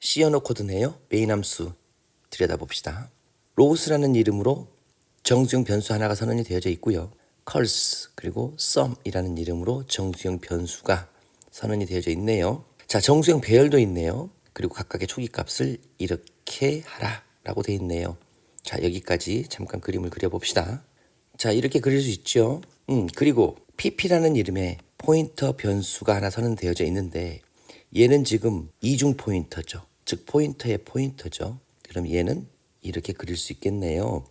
씌워놓거든요. 메인 함수 들여다봅시다. 로우스라는 이름으로 정수형 변수 하나가 선언이 되어져 있고요. curse 그리고 sum이라는 이름으로 정수형 변수가 선언이 되어져 있네요. 자, 정수형 배열도 있네요. 그리고 각각의 초기 값을 이렇게 하라라고 돼 있네요. 자, 여기까지 잠깐 그림을 그려봅시다. 자, 이렇게 그릴 수 있죠. 음, 그리고 pp라는 이름의 포인터 변수가 하나 선언되어져 있는데 얘는 지금 이중 포인터죠. 즉 포인터의 포인터죠. 그럼 얘는 이렇게 그릴 수 있겠네요.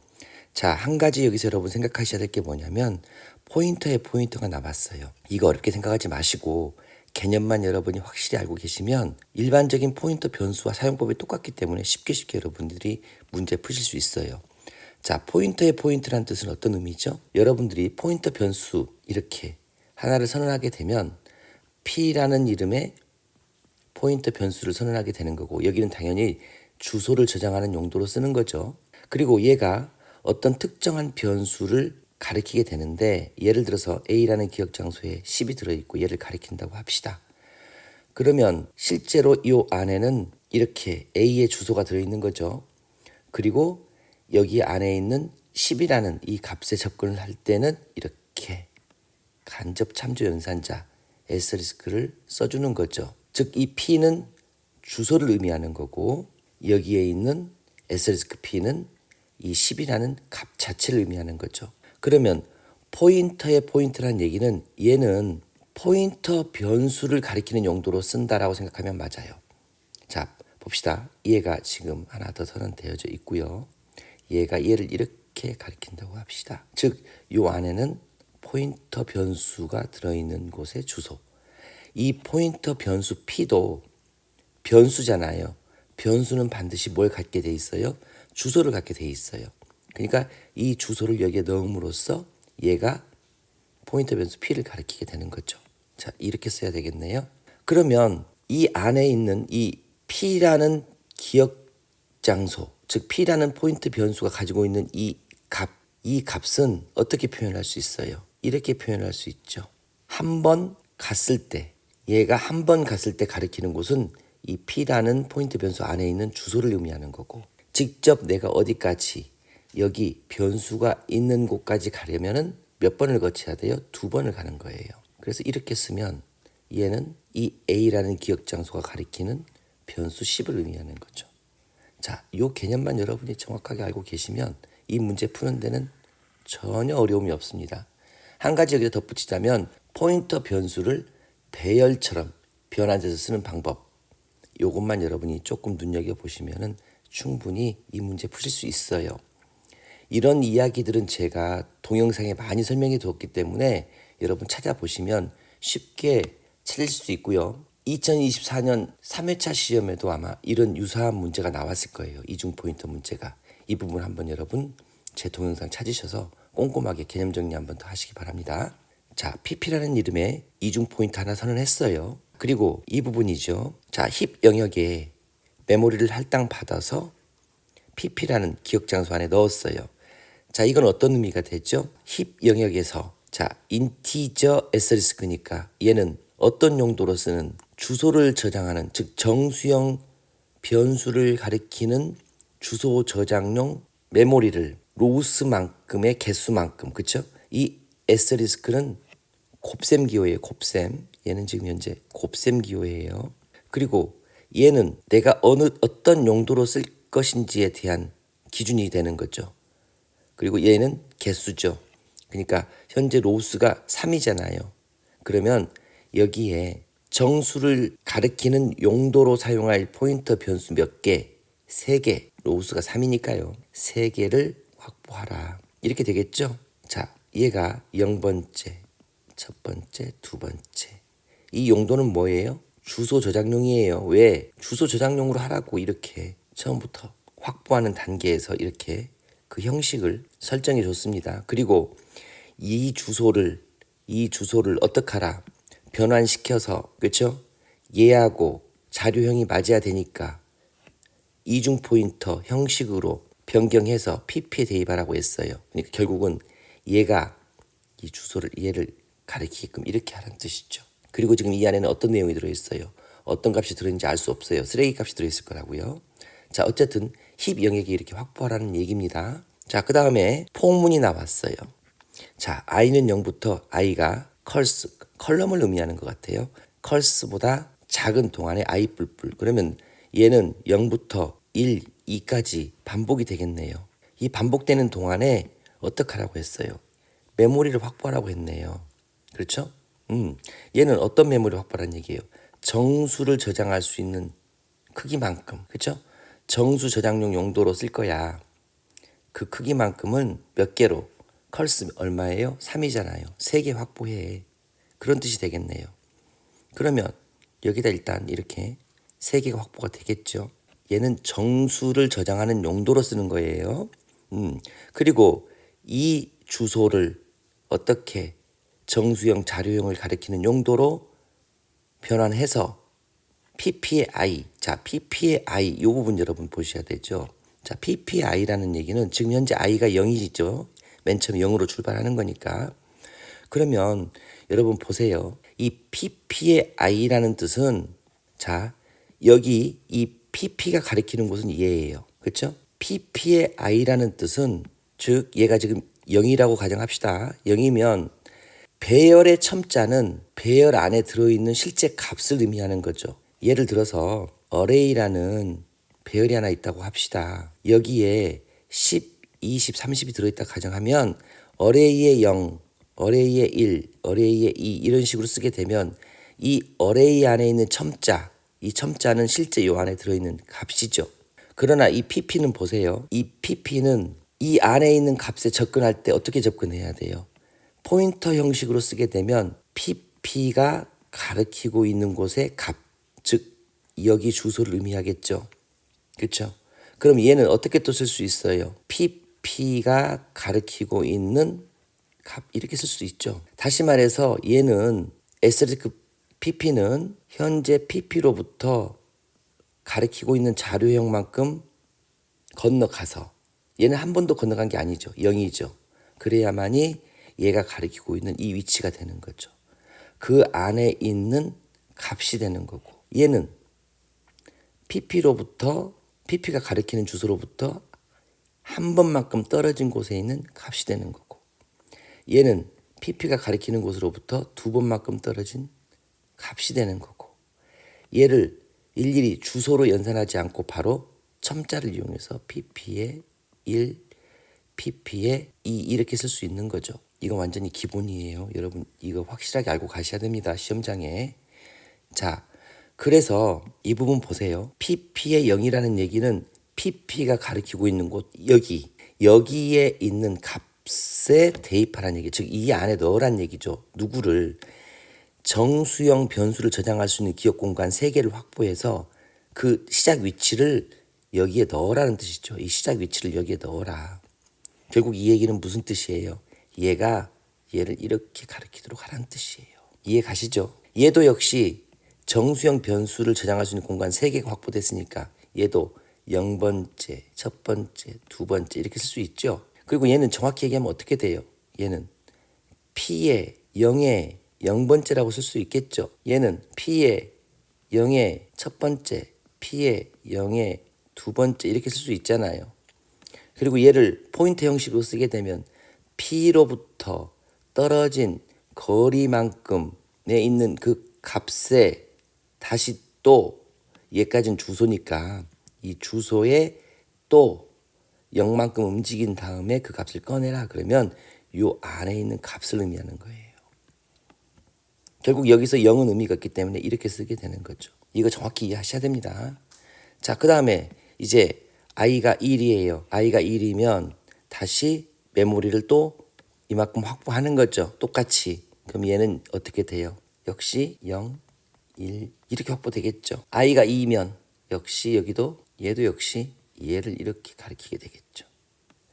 자, 한 가지 여기서 여러분 생각하셔야 될 게 뭐냐면 포인터의 포인터가 나왔어요. 이거 어렵게 생각하지 마시고 개념만 여러분이 확실히 알고 계시면 일반적인 포인터 변수와 사용법이 똑같기 때문에 쉽게 쉽게 여러분들이 문제 푸실 수 있어요. 자, 포인터의 포인트란 뜻은 어떤 의미죠? 여러분들이 포인터 변수 이렇게 하나를 선언하게 되면 P라는 이름의 포인터 변수를 선언하게 되는 거고 여기는 당연히 주소를 저장하는 용도로 쓰는 거죠. 그리고 얘가 어떤 특정한 변수를 가리키게 되는데 예를 들어서 A라는 기억 장소에 10이 들어있고 얘를 가리킨다고 합시다. 그러면 실제로 이 안에는 이렇게 A의 주소가 들어있는 거죠. 그리고 여기 안에 있는 10이라는 이 값에 접근을 할 때는 이렇게 간접 참조 연산자 에스리스크를 써주는 거죠. 즉 이 P는 주소를 의미하는 거고 여기에 있는 에스리스크 P는 이 10이라는 값 자체를 의미하는 거죠. 그러면 포인터의 포인트란 얘기는 얘는 포인터 변수를 가리키는 용도로 쓴다라고 생각하면 맞아요. 자, 봅시다. 얘가 지금 하나 더 선언되어져 있고요. 얘가 얘를 이렇게 가리킨다고 합시다. 즉, 요 안에는 포인터 변수가 들어있는 곳의 주소. 이 포인터 변수 P도 변수잖아요. 변수는 반드시 뭘 갖게 돼 있어요? 주소를 갖게 돼 있어요. 그러니까 이 주소를 여기에 넣음으로써 얘가 포인터 변수 P를 가리키게 되는 거죠. 자, 이렇게 써야 되겠네요. 그러면 이 안에 있는 이 P라는 기억 장소, 즉 P라는 포인트 변수가 가지고 있는 이 값, 이 값은 어떻게 표현할 수 있어요? 이렇게 표현할 수 있죠. 한 번 갔을 때, 얘가 한 번 갔을 때 가리키는 곳은 이 P라는 포인트 변수 안에 있는 주소를 의미하는 거고, 직접 내가 어디까지 여기 변수가 있는 곳까지 가려면은 몇 번을 거쳐야 돼요? 두 번을 가는 거예요. 그래서 이렇게 쓰면 얘는 이 A라는 기억 장소가 가리키는 변수 10을 의미하는 거죠. 자, 요 개념만 여러분이 정확하게 알고 계시면 이 문제 푸는 데는 전혀 어려움이 없습니다. 한 가지 여기다 덧붙이자면 포인터 변수를 배열처럼 변환해서 쓰는 방법. 요것만 여러분이 조금 눈여겨 보시면은 충분히 이 문제 푸실 수 있어요. 이런 이야기들은 제가 동영상에 많이 설명해 두었기 때문에 여러분 찾아보시면 쉽게 찾을 수 있고요. 2024년 3회차 시험에도 아마 이런 유사한 문제가 나왔을 거예요. 이중 포인터 문제가. 이 부분 한번 여러분 제 동영상 찾으셔서 꼼꼼하게 개념 정리 한번 더 하시기 바랍니다. 자, PP라는 이름의 이중 포인트 하나 선언했어요. 그리고 이 부분이죠. 자, 힙 영역에 메모리를 할당 받아서 PP라는 기억 장소 안에 넣었어요. 자, 이건 어떤 의미가 되죠? 힙 영역에서 자, 인티저 에스리스크니까 얘는 어떤 용도로 쓰는 주소를 저장하는 즉 정수형 변수를 가리키는 주소 저장용 메모리를 로우스만큼의 개수만큼 그쵸? 이 에스리스크는 곱셈 기호예요. 곱셈. 얘는 지금 현재 곱셈 기호예요. 그리고 얘는 내가 어느 어떤 용도로 쓸 것인지에 대한 기준이 되는 거죠. 그리고 얘는 개수죠. 그러니까 현재 로우스가 3이잖아요. 그러면 여기에 정수를 가리키는 용도로 사용할 포인터 변수 몇 개? 세 개. 로우스가 3이니까요. 세 개를 확보하라. 이렇게 되겠죠? 자, 얘가 0번째, 첫 번째, 두 번째. 이 용도는 뭐예요? 주소 저장용이에요. 왜? 주소 저장용으로 하라고 이렇게 처음부터 확보하는 단계에서 이렇게 그 형식을 설정해 줬습니다. 그리고 이 주소를 이 주소를 어떻게 하라? 변환시켜서 그렇죠? 얘하고 자료형이 맞아야 되니까 이중 포인터 형식으로 변경해서 PP에 대입하라고 했어요. 그러니까 결국은 얘가 이 주소를 얘를 가리키게끔 이렇게 하라는 뜻이죠. 그리고 지금 이 안에는 어떤 내용이 들어있어요? 어떤 값이 들어있는지 알 수 없어요. 쓰레기 값이 들어있을 거라고요. 자, 어쨌든 힙 영역에 이렇게 확보하라는 얘기입니다. 자, 그 다음에 폭문이 나왔어요. 자, i는 0부터 i가 컬스, 컬럼을 의미하는 것 같아요. 컬스보다 작은 동안에 i 뿔뿔. 그러면 얘는 0부터 1, 2까지 반복이 되겠네요. 이 반복되는 동안에 어떻게 하라고 했어요? 메모리를 확보하라고 했네요. 그렇죠? 음, 얘는 어떤 메모리 확보라는 얘기예요? 정수를 저장할 수 있는 크기만큼, 그렇죠? 정수 저장용 용도로 쓸 거야. 그 크기만큼은 몇 개로? 컬스 얼마예요? 3이잖아요. 3개 확보해. 그런 뜻이 되겠네요. 그러면 여기다 일단 이렇게 3개가 확보가 되겠죠. 얘는 정수를 저장하는 용도로 쓰는 거예요. 음, 그리고 이 주소를 어떻게 정수형 자료형을 가리키는 용도로 변환해서 PP의 I, 자 PP의 I 이 부분 여러분 보셔야 되죠. 자 PPI라는 얘기는 지금 현재 I가 0이죠. 맨 처음 0으로 출발하는 거니까. 그러면 여러분 보세요. 이 PP의 I라는 뜻은 자 여기 이 PP가 가리키는 곳은 얘예요. 그렇죠? PP의 I라는 뜻은 즉 얘가 지금 0이라고 가정합시다. 0이면 배열의 첨자는 배열 안에 들어있는 실제 값을 의미하는 거죠. 예를 들어서 array라는 배열이 하나 있다고 합시다. 여기에 10, 20, 30이 들어있다 가정하면 array의 0, array의 1, array의 2 이런 식으로 쓰게 되면 이 array 안에 있는 첨자, 이 첨자는 실제 요 안에 들어있는 값이죠. 그러나 이 pp는 보세요. 이 pp는 이 안에 있는 값에 접근할 때 어떻게 접근해야 돼요? 포인터 형식으로 쓰게 되면 pp가 가리키고 있는 곳의 값, 즉 여기 주소를 의미하겠죠. 그렇죠? 그럼 얘는 어떻게 또 쓸 수 있어요? pp가 가리키고 있는 값 이렇게 쓸 수 있죠. 다시 말해서 얘는 에스테리크 pp는 현재 pp로부터 가리키고 있는 자료형만큼 건너가서 얘는 한 번도 건너간 게 아니죠. 0이죠. 그래야만이 얘가 가리키고 있는 이 위치가 되는 거죠. 그 안에 있는 값이 되는 거고 얘는 pp로부터 pp가 가리키는 주소로부터 한 번만큼 떨어진 곳에 있는 값이 되는 거고 얘는 pp가 가리키는 곳으로부터 두 번만큼 떨어진 값이 되는 거고 얘를 일일이 주소로 연산하지 않고 바로 첨자를 이용해서 pp의 1, pp의 2 이렇게 쓸 수 있는 거죠. 이거 완전히 기본이에요. 여러분 이거 확실하게 알고 가셔야 됩니다. 시험장에. 자, 그래서 이 부분 보세요. pp의 0이라는 얘기는 pp가 가리키고 있는 곳 여기 여기에 있는 값에 대입하라는 얘기. 즉 이 안에 넣으란 얘기죠. 누구를 정수형 변수를 저장할 수 있는 기억 공간 3개를 확보해서 그 시작 위치를 여기에 넣으라는 뜻이죠. 이 시작 위치를 여기에 넣어라. 결국 이 얘기는 무슨 뜻이에요? 얘가 얘를 이렇게 가리키도록 하라는 뜻이에요. 이해 가시죠? 얘도 역시 정수형 변수를 저장할 수 있는 공간 3개가 확보됐으니까 얘도 0번째, 첫 번째, 두 번째 이렇게 쓸 수 있죠. 그리고 얘는 정확히 얘기하면 어떻게 돼요? 얘는 P의 0의 0번째라고 쓸 수 있겠죠. 얘는 P의 0의 첫 번째, P의 0의 두 번째 이렇게 쓸 수 있잖아요. 그리고 얘를 포인트 형식으로 쓰게 되면 P로부터 떨어진 거리만큼에 있는 그 값에 다시 또 얘까지는 주소니까 이 주소에 또 0만큼 움직인 다음에 그 값을 꺼내라 그러면 요 안에 있는 값을 의미하는 거예요. 결국 여기서 0은 의미가 없기 때문에 이렇게 쓰게 되는 거죠. 이거 정확히 이해하셔야 됩니다. 자, 그 다음에 이제 i가 1이에요. i가 1이면 다시 메모리를 또 이만큼 확보하는 거죠. 똑같이. 그럼 얘는 어떻게 돼요? 역시 0, 1 이렇게 확보되겠죠. i가 2면 역시 여기도 얘도 역시 얘를 이렇게 가리키게 되겠죠.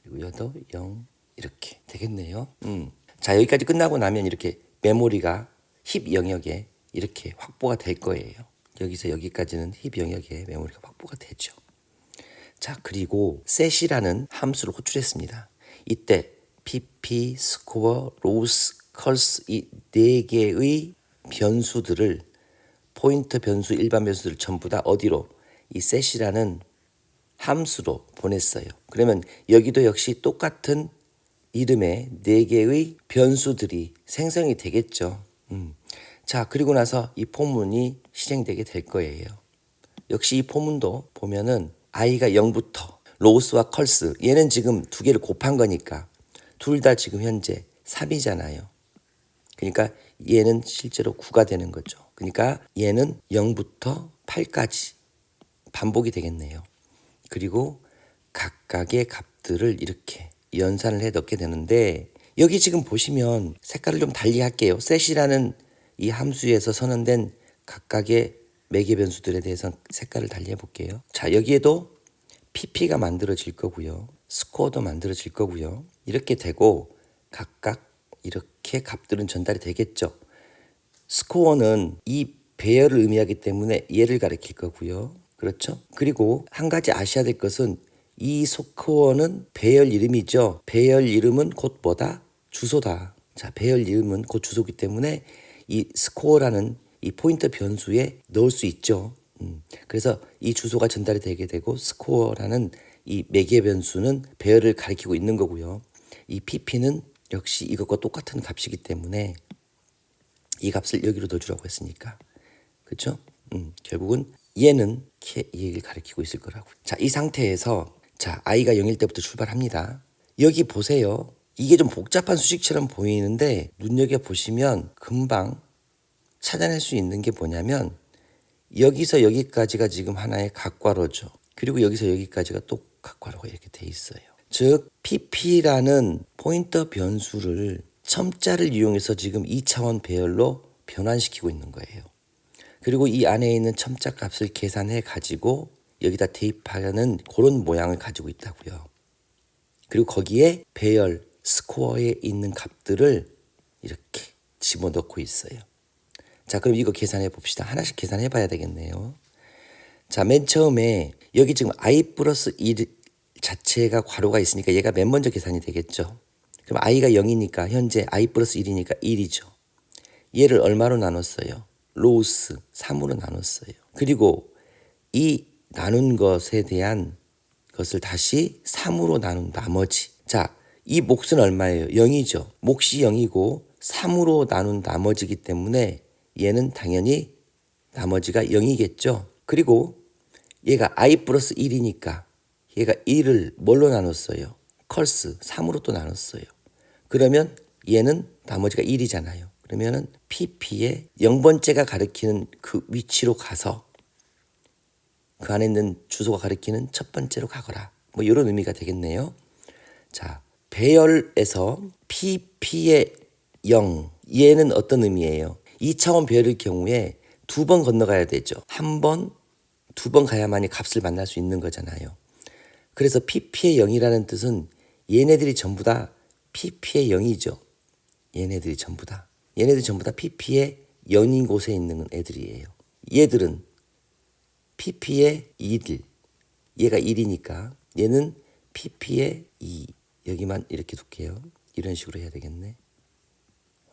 그리고 얘도 0 이렇게 되겠네요. 음. 자 여기까지 끝나고 나면 이렇게 메모리가 힙 영역에 이렇게 확보가 될 거예요. 여기서 여기까지는 힙 영역에 메모리가 확보가 되죠. 자 그리고 set이라는 함수를 호출했습니다. 이때 pp, 스코어, 로스, 컬스 이 네 개의 변수들을 포인트 변수, 일반 변수를 전부 다 어디로 이 set이라는 함수로 보냈어요. 그러면 여기도 역시 똑같은 이름의 네 개의 변수들이 생성이 되겠죠. 음. 자, 그리고 나서 이 포문이 실행되게 될 거예요. 역시 이 포문도 보면은 i가 0부터 로스와 컬스 얘는 지금 두 개를 곱한 거니까 둘 다 지금 현재 3이잖아요. 그러니까 얘는 실제로 9가 되는 거죠. 그러니까 얘는 0부터 8까지 반복이 되겠네요. 그리고 각각의 값들을 이렇게 연산을 해 넣게 되는데 여기 지금 보시면 색깔을 좀 달리 할게요. set이라는 이 함수에서 선언된 각각의 매개 변수들에 대해서 색깔을 달리 해볼게요. 자 여기에도 pp가 만들어질 거고요. 스코어도 만들어질 거고요. 이렇게 되고 각각 이렇게 값들은 전달이 되겠죠. 스코어는 이 배열을 의미하기 때문에 얘를 가리킬 거고요. 그렇죠? 그리고 한 가지 아셔야 될 것은 이 스코어는 배열 이름이죠. 배열 이름은 곧 뭐다? 주소다. 자, 배열 이름은 곧 주소기 때문에 이 스코어라는 이 포인트 변수에 넣을 수 있죠. 음, 그래서 이 주소가 전달이 되게 되고 스코어라는 이 매개 변수는 배열을 가리키고 있는 거고요. 이 pp는 역시 이것과 똑같은 값이기 때문에 이 값을 여기로 넣어주라고 했으니까 그렇죠? 음, 결국은 얘는 얘기를 가리키고 있을 거라고. 자, 이 상태에서 자 i가 0일 때부터 출발합니다. 여기 보세요. 이게 좀 복잡한 수식처럼 보이는데 눈여겨 보시면 금방 찾아낼 수 있는 게 뭐냐면 여기서 여기까지가 지금 하나의 각괄호죠. 그리고 여기서 여기까지가 또 각괄호가 이렇게 돼 있어요. 즉 pp라는 포인터 변수를 첨자를 이용해서 지금 2차원 배열로 변환시키고 있는 거예요. 그리고 이 안에 있는 첨자 값을 계산해 가지고 여기다 대입하는 그런 모양을 가지고 있다고요. 그리고 거기에 배열 스코어에 있는 값들을 이렇게 집어넣고 있어요. 자, 그럼 이거 계산해 봅시다. 하나씩 계산해 봐야 되겠네요. 자, 맨 처음에 여기 지금 i 플러스 1 자체가 괄호가 있으니까 얘가 맨 먼저 계산이 되겠죠. 그럼 i가 0이니까 현재 i 플러스 1이니까 1이죠. 얘를 얼마로 나눴어요? 로스 3으로 나눴어요. 그리고 이 나눈 것에 대한 것을 다시 3으로 나눈 나머지. 자, 이 몫은 얼마예요? 0이죠. 몫이 0이고 3으로 나눈 나머지기 때문에 얘는 당연히 나머지가 0이겠죠. 그리고 얘가 i 플러스 1이니까 얘가 1을 뭘로 나눴어요? 컬스 3으로 또 나눴어요. 그러면 얘는 나머지가 1이잖아요. 그러면은 pp의 0번째가 가리키는 그 위치로 가서 그 안에 있는 주소가 가리키는 첫 번째로 가거라. 뭐 이런 의미가 되겠네요. 자, 배열에서 pp의 0 얘는 어떤 의미예요? 2차원 배열일 경우에 두 번 건너가야 되죠. 한 번, 두 번 가야만이 값을 만날 수 있는 거잖아요. 그래서 pp의 0이라는 뜻은 얘네들이 전부 다 pp의 0이죠. 얘네들이 전부 다. 얘네들이 전부 다 pp의 0인 곳에 있는 애들이에요. 얘들은 pp의 1, 얘가 1이니까 얘는 pp의 2. 여기만 이렇게 둘게요. 이런 식으로 해야 되겠네.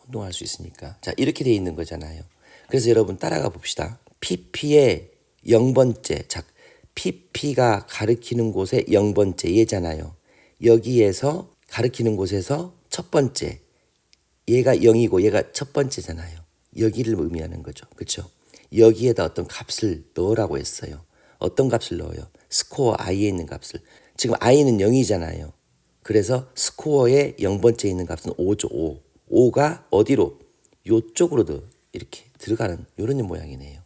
혼동할 수 있으니까. 자, 이렇게 돼 있는 거잖아요. 그래서 여러분 따라가 봅시다. pp의 0번째. 자, pp가 가리키는 곳에 0번째 얘잖아요. 여기에서 가리키는 곳에서 첫 번째. 얘가 0이고 얘가 첫 번째잖아요. 여기를 의미하는 거죠. 그렇죠? 여기에다 어떤 값을 넣으라고 했어요. 어떤 값을 넣어요? 스코어 i에 있는 값을. 지금 i는 0이잖아요. 그래서 스코어에 0번째 있는 값은 5죠. 5. 5가 어디로? 요쪽으로 도 이렇게 들어가는 이런 모양이네요.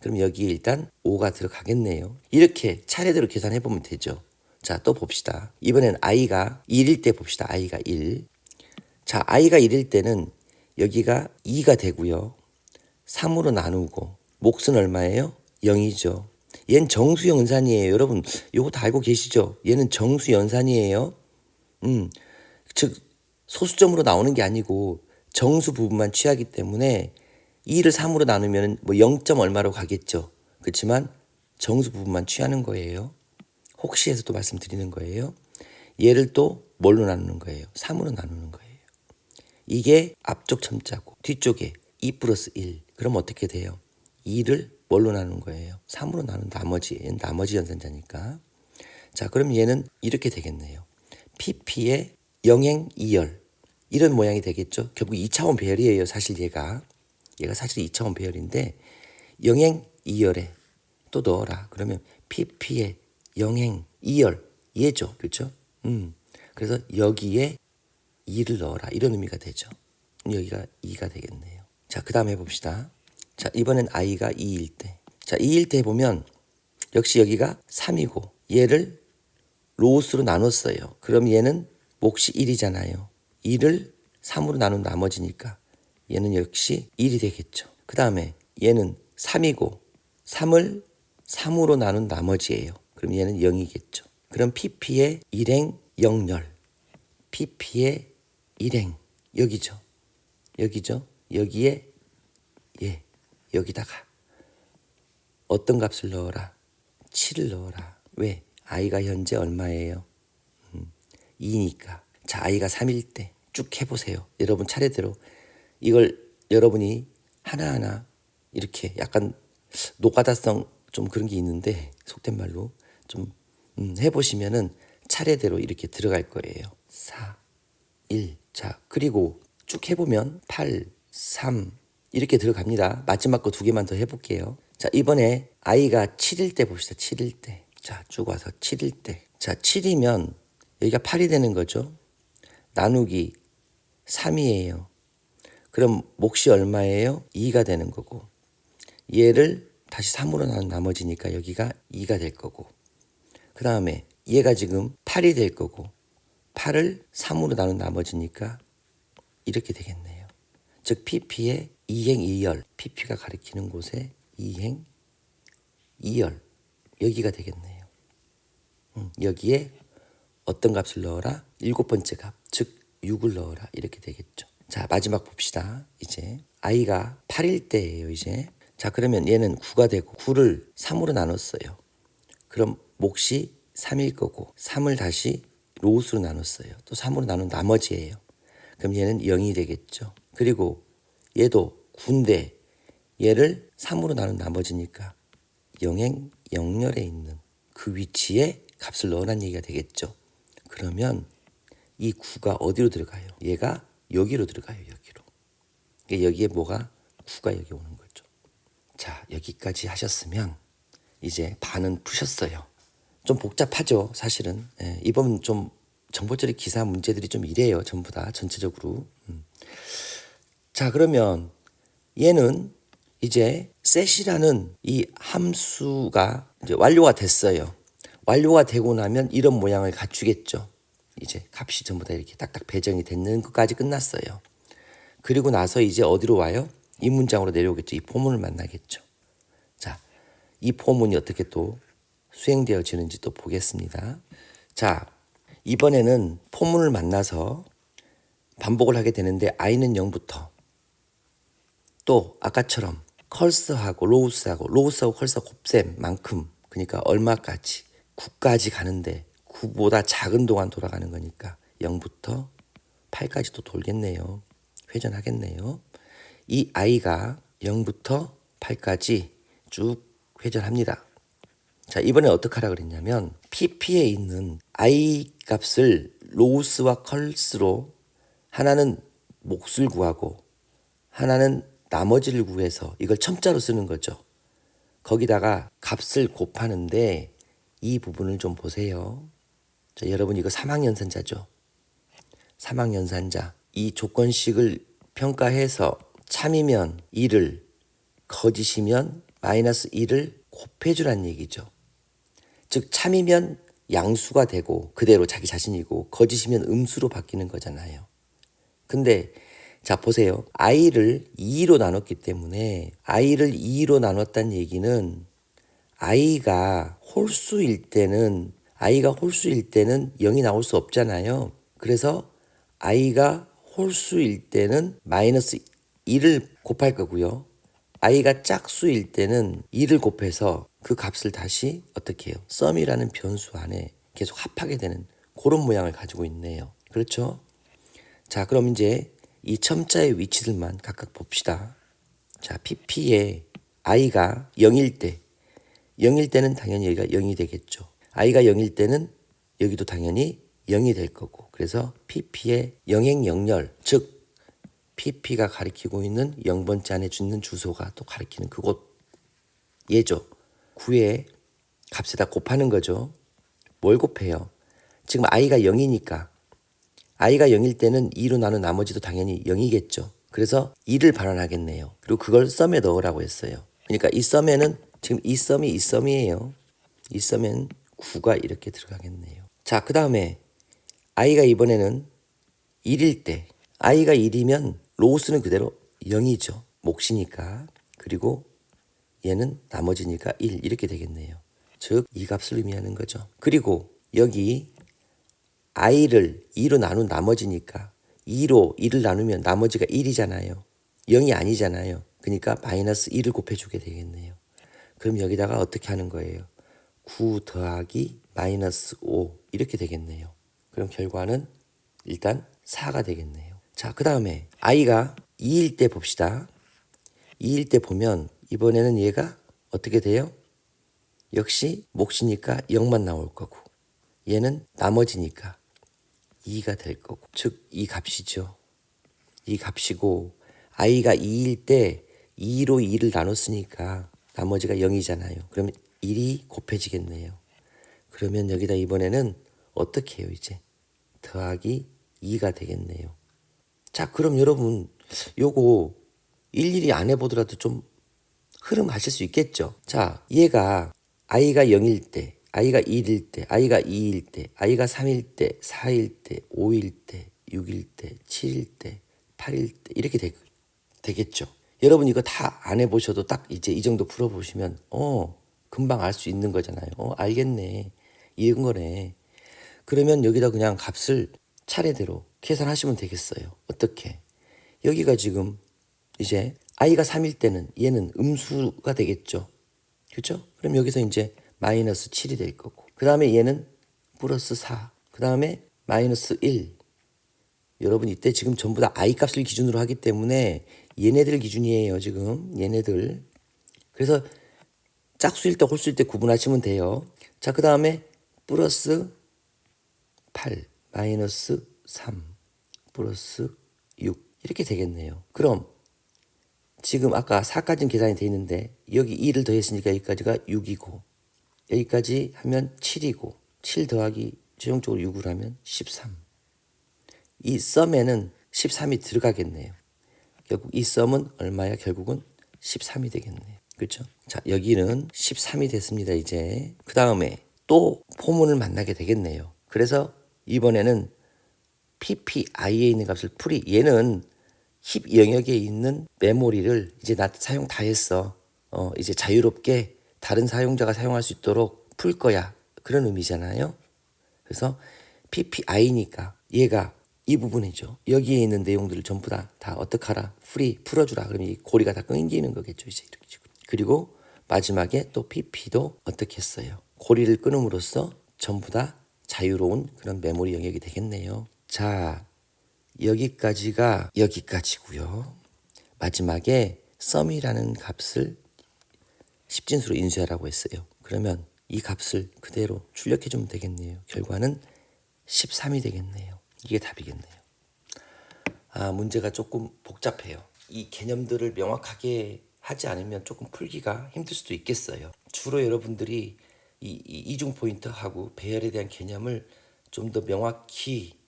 그럼 여기에 일단 5가 들어가겠네요. 이렇게 차례대로 계산해 보면 되죠. 자, 또 봅시다. 이번엔 i가 1일 때 봅시다. i가 1. 자, i가 1일 때는 여기가 2가 되고요. 3으로 나누고 몫은 얼마예요? 0이죠. 얘는 정수연산이에요. 여러분, 요거 다 알고 계시죠? 얘는 정수연산이에요. 음, 즉 소수점으로 나오는 게 아니고 정수 부분만 취하기 때문에 2를 3으로 나누면 뭐 0. 얼마로 가겠죠. 그렇지만 정수 부분만 취하는 거예요. 혹시 해서 또 말씀드리는 거예요. 얘를 또 뭘로 나누는 거예요? 3으로 나누는 거예요. 이게 앞쪽 첨자고 뒤쪽에 2 플러스 1. 그럼 어떻게 돼요? 2를 뭘로 나눈 거예요? 3으로 나눈 나머지, 나머지 연산자니까. 자, 그럼 얘는 이렇게 되겠네요. PP의 영행 2열. 이런 모양이 되겠죠. 결국 2차원 배열이에요. 사실 얘가. 얘가 사실 2차원 배열인데 영행 2열에 또 넣어라. 그러면 PP의 영행 2열 얘죠. 그렇죠? 음. 그래서 여기에 2를 넣어라. 이런 의미가 되죠. 여기가 2가 되겠네요. 자, 그 다음에 봅시다. 자, 이번엔 i가 2일 때. 자, 2일 때 보면 역시 여기가 3이고 얘를 로우스로 나눴어요. 그럼 얘는 몫이 1이잖아요. 2를 3으로 나눈 나머지니까 얘는 역시 1이 되겠죠. 그 다음에 얘는 3이고 3을 3으로 나눈 나머지예요. 그럼 얘는 0이겠죠. 그럼 PP의 일행 0열. PP의 일행 여기죠. 여기죠. 여기에 예 여기다가 어떤 값을 넣어라? 7을 넣어라. 왜? i가 현재 얼마예요? 음, 2니까. 자, i가 3일 때 쭉 해보세요. 여러분 차례대로 이걸 여러분이 하나하나 이렇게 약간 노가다성 좀 그런 게 있는데 속된 말로 좀 음, 해보시면은 차례대로 이렇게 들어갈 거예요. 4, 1. 자, 그리고 쭉 해보면 8, 3 이렇게 들어갑니다. 마지막 거 두 개만 더 해볼게요. 자, 이번에 i가 7일 때 봅시다. 7일 때. 자, 쭉 와서 7일 때. 자, 7이면 여기가 8이 되는 거죠. 나누기 3이에요. 그럼 몫이 얼마예요? 2가 되는 거고. 얘를 다시 3으로 나눈 나머지니까 여기가 2가 될 거고. 그 다음에 얘가 지금 8이 될 거고. 8을 3으로 나눈 나머지니까 이렇게 되겠네요. 즉 PP의 2행 2열, PP가 가리키는 곳에 2행 2열 여기가 되겠네요. 음, 여기에 어떤 값을 넣어라? 일곱 번째 값, 즉 6을 넣어라 이렇게 되겠죠. 자 마지막 봅시다. 이제 i가 8일 때예요. 이제 자 그러면 얘는 9가 되고 9를 3으로 나눴어요. 그럼 몫이 3일 거고 3을 다시 로우스로 나눴어요. 또 3으로 나눈 나머지예요. 그럼 얘는 0이 되겠죠. 그리고 얘도 9인데 얘를 3으로 나눈 나머지니까 영행 0열에 있는 그 위치에 값을 넣으란 얘기가 되겠죠. 그러면 이 9가 어디로 들어가요? 얘가 여기로 들어가요. 여기로. 그러니까 여기에 뭐가 9가 여기 오는 거죠. 자 여기까지 하셨으면 이제 반은 푸셨어요. 좀 복잡하죠, 사실은. 예, 이번 좀 정보처리 기사 문제들이 좀 이래요, 전부 다 전체적으로. 음. 자, 그러면 얘는 이제 set이라는 이 함수가 이제 완료가 됐어요. 완료가 되고 나면 이런 모양을 갖추겠죠. 이제 값이 전부 다 이렇게 딱딱 배정이 됐는 것까지 끝났어요. 그리고 나서 이제 어디로 와요? 이 문장으로 내려오겠죠. 이 포문을 만나겠죠. 자, 이 포문이 어떻게 또 수행되어지는지 또 보겠습니다. 자, 이번에는 포문을 만나서 반복을 하게 되는데 i는 0부터 또 아까처럼 컬스하고 로우스하고 로우스하고 컬스하고 곱셈만큼 그러니까 얼마까지 9까지 가는데 9보다 작은 동안 돌아가는 거니까 0부터 8까지 또 돌겠네요. 회전하겠네요. 이 i가 0부터 8까지 쭉 회전합니다. 자, 이번에 어떻게 하라 그랬냐면 PP에 있는 i 값을 로우스와 컬스로 하나는 몫을 구하고 하나는 나머지를 구해서 이걸 첨자로 쓰는 거죠. 거기다가 값을 곱하는데 이 부분을 좀 보세요. 자, 여러분 이거 사망연산자죠. 사망연산자. 이 조건식을 평가해서 참이면 1을 거짓이면 마이너스 1을 곱해주란 얘기죠. 즉 참이면 양수가 되고 그대로 자기 자신이고 거짓이면 음수로 바뀌는 거잖아요. 근데 자 보세요. i를 2로 나눴기 때문에 i를 2로 나눴다는 얘기는 i가 홀수일 때는 i가 홀수일 때는 0이 나올 수 없잖아요. 그래서 i가 홀수일 때는 마이너스 1을 곱할 거고요. i가 짝수일 때는 2를 곱해서 그 값을 다시 어떻게 해요? 썸이라는 변수 안에 계속 합하게 되는 그런 모양을 가지고 있네요. 그렇죠? 자, 그럼 이제 이 첨자의 위치들만 각각 봅시다. 자, PP의 i가 0일 때 0일 때는 당연히 여기가 0이 되겠죠. i가 0일 때는 여기도 당연히 0이 될 거고 그래서 pp의 영행영렬 즉 pp가 가리키고 있는 0번째 안에 주는 주소가 또 가리키는 그곳 예죠. 9의 값에다 곱하는 거죠. 뭘 곱해요? 지금 i가 0이니까 i가 0일 때는 2로 나눈 나머지도 당연히 0이겠죠. 그래서 2를 반환하겠네요. 그리고 그걸 썸에 넣으라고 했어요. 그러니까 이 썸에는 지금 이 썸이 이 썸이에요. 이 썸엔 9가 이렇게 들어가겠네요. 자, 그 다음에 i가 이번에는 1일 때 i가 1이면 로우스는 그대로 0이죠. 몫이니까. 그리고 얘는 나머지니까 1 이렇게 되겠네요. 즉 이 값을 의미하는 거죠. 그리고 여기 i를 2로 나눈 나머지니까 2로 2를 나누면 나머지가 1이잖아요. 0이 아니잖아요. 그러니까 마이너스 1을 곱해주게 되겠네요. 그럼 여기다가 어떻게 하는 거예요? 9 더하기 마이너스 5 이렇게 되겠네요. 그럼 결과는 일단 4가 되겠네요. 자, 그 다음에 i가 2일 때 봅시다. 2일 때 보면 이번에는 얘가 어떻게 돼요? 역시 몫이니까 0만 나올 거고 얘는 나머지니까 2가 될 거고 즉 이 값이죠. 이 값이고 i가 2일 때 2로 2를 나눴으니까 나머지가 0이잖아요. 그러면 1이 곱해지겠네요. 그러면 여기다 이번에는 어떻게 해요 이제 더하기 2가 되겠네요. 자 그럼 여러분 요거 일일이 안 해보더라도 좀 흐름 하실 수 있겠죠. 자 얘가 i가 0일 때 i가 1일 때 i가 2일 때 i가 3일 때 4일 때 5일 때 6일 때 7일 때 8일 때 이렇게 되, 되겠죠. 여러분 이거 다 안 해보셔도 딱 이제 이 정도 풀어보시면 어 금방 알 수 있는 거잖아요. 어 알겠네 이해한 거네. 그러면 여기다 그냥 값을 차례대로 계산하시면 되겠어요. 어떻게? 여기가 지금 이제 i가 3일 때는 얘는 음수가 되겠죠. 그렇죠? 그럼 여기서 이제 마이너스 7이 될 거고 그 다음에 얘는 플러스 4, 그 다음에 마이너스 1. 여러분 이때 지금 전부 다 i 값을 기준으로 하기 때문에 얘네들 기준이에요 지금 얘네들. 그래서 짝수일 때 홀수일 때 구분하시면 돼요. 자 그 다음에 플러스 8, 마이너스 3, 플러스 6 이렇게 되겠네요. 그럼 지금 아까 4까지는 계산이 돼 있는데 여기 2를 더했으니까 여기까지가 6이고 여기까지 하면 7이고 7 더하기 최종적으로 6을 하면 13. 이 썸에는 13이 들어가겠네요. 결국 이 썸은 얼마야? 결국은 13이 되겠네요. 그렇죠? 자, 여기는 13이 됐습니다. 이제 그 다음에 또 포문을 만나게 되겠네요. 그래서 이번에는 PPI에 있는 값을 풀이 얘는 힙 영역에 있는 메모리를 이제 나 사용 다 했어. 어, 이제 자유롭게 다른 사용자가 사용할 수 있도록 풀 거야. 그런 의미잖아요. 그래서 PPI니까 얘가 이 부분이죠. 여기에 있는 내용들을 전부 다, 다 어떡하라. 프리, 풀어주라. 그러면 이 고리가 다 끊기는 거겠죠. 이제 이렇게. 그리고 마지막에 또 PP도 어떻게 했어요. 고리를 끊음으로써 전부 다 자유로운 그런 메모리 영역이 되겠네요. 자, 여기까지가 여기까지고요. 마지막에 썸이라는 값을 십진수로 인수하라고 했어요. 그러면 이 값을 그대로 출력해 주면 되겠네요. 결과는 13이 되겠네요. 이게 답이겠네요. 아, 문제가 조금 복잡해요. 이 개념들을 명확하게 하지 않으면 조금 풀기가 힘들 수도 있겠어요. 주로 여러분들이 이, 이 이중 포인트하고 배열에 대한 개념을 좀 더 명확히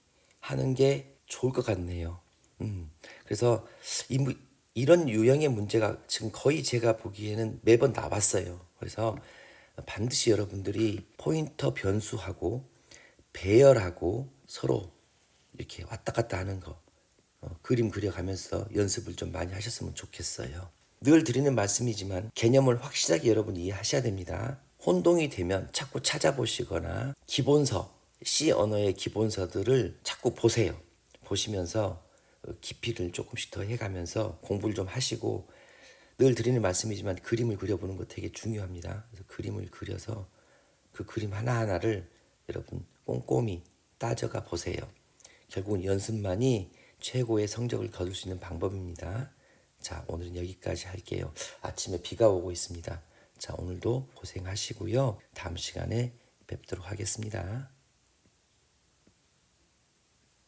하는 게 좋을 것 같네요. 음, 그래서 이, 무- 이런 유형의 문제가 지금 거의 제가 보기에는 매번 나왔어요. 그래서 반드시 여러분들이 포인터 변수하고 배열하고 서로 이렇게 왔다 갔다 하는 거 어, 그림 그려가면서 연습을 좀 많이 하셨으면 좋겠어요. 늘 드리는 말씀이지만 개념을 확실하게 여러분이 이해하셔야 됩니다. 혼동이 되면 자꾸 찾아보시거나 기본서, C 언어의 기본서들을 자꾸 보세요. 보시면서 어, 깊이를 조금씩 더 해가면서 공부를 좀 하시고 늘 드리는 말씀이지만 그림을 그려보는 거 되게 중요합니다. 그래서 그림을 그려서 그 그림 하나하나를 여러분 꼼꼼히 따져가 보세요. 결국은 연습만이 최고의 성적을 거둘 수 있는 방법입니다. 자, 오늘은 여기까지 할게요. 아침에 비가 오고 있습니다. 자, 오늘도 고생하시고요. 다음 시간에 뵙도록 하겠습니다.